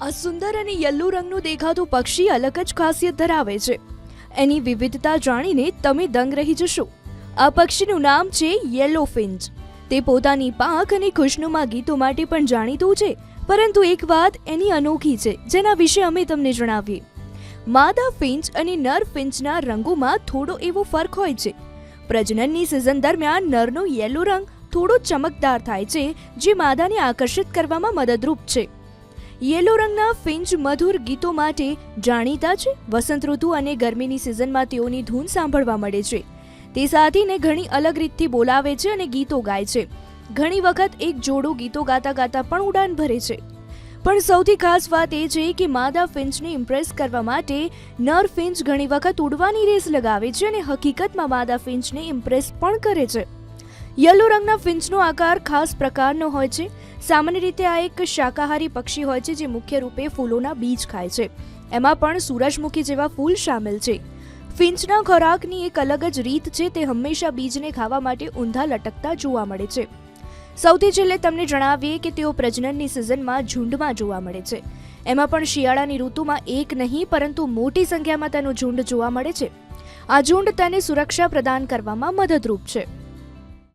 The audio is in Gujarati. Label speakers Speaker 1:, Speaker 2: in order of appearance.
Speaker 1: આ સુંદર અને યલ્લો રંગનું દેખાતું પક્ષી અલગ જ ખાસિયત ધરાવે છે. એની વિવિધતા જાણીને તમે દંગ રહી જશો. આ પક્ષીનું નામ છે યેલો ફિન્ચ તે પોતાની પાંખ અને ખુશનુમા ગીતો માટે પણ જાણીતું છે, પરંતુ એક વાત એની અનોખી છે, જેના વિશે અમે તમને જણાવીએ. માદા ફિંચ અને નર ફિંચના રંગોમાં થોડો એવો ફરક હોય છે. પ્રજનનની સિઝન દરમિયાન નરનો યેલો રંગ થોડો ચમકદાર થાય છે, જે માદાને આકર્ષિત કરવામાં મદદરૂપ છે. યેલો રંગના ફિંચ મધુર ગીતો માટે જાણીતા છે. વસંત ઋતુ અને ગરમીની સિઝનમાં તેઓની ધૂન સાંભળવા મળે છે. તે સાથીને ઘણી અલગ રીતથી બોલાવે છે અને ગીતો ગાય છે. ઘણી વખત એક જોડું ગીતો ગાતા ગાતા પણ ઉડાન ભરે છે. પણ સૌથી ખાસ વાત એ છે કે માદા ફિંચને ઇમ્પ્રેસ કરવા માટે નર ફિંચ ઘણી વખત ઉડવાની રેસ લગાવે છે અને હકીકતમાં માદા ફિંચને ઇમ્પ્રેસ પણ કરે છે. યલો રંગના ફિંચનો આકાર ખાસ પ્રકારનો હોય છે. સામાન્ય રીતે આ એક શાકાહારી પક્ષી હોય છે જે મુખ્ય રૂપે ફૂલોના બીજ ખાય છે. એમાં પણ સૂરજમુખી જેવા ફૂલ સામેલ છે. ફિંચના ખોરાકની એક અલગ જ રીત છે તે હંમેશા બીજને ખાવા માટે ઊંધા લટકતા જોવા મળે છે. સૌથી છેલ્લે તમને જણાવીએ કે તેઓ પ્રજનનની સિઝનમાં ઝુંડમાં જોવા મળે છે. એમાં પણ શિયાળાની ઋતુમાં એક નહીં, પરંતુ મોટી સંખ્યામાં તેનું ઝુંડ જોવા મળે છે. આ ઝુંડ તેને સુરક્ષા પ્રદાન કરવામાં મદદરૂપ છે.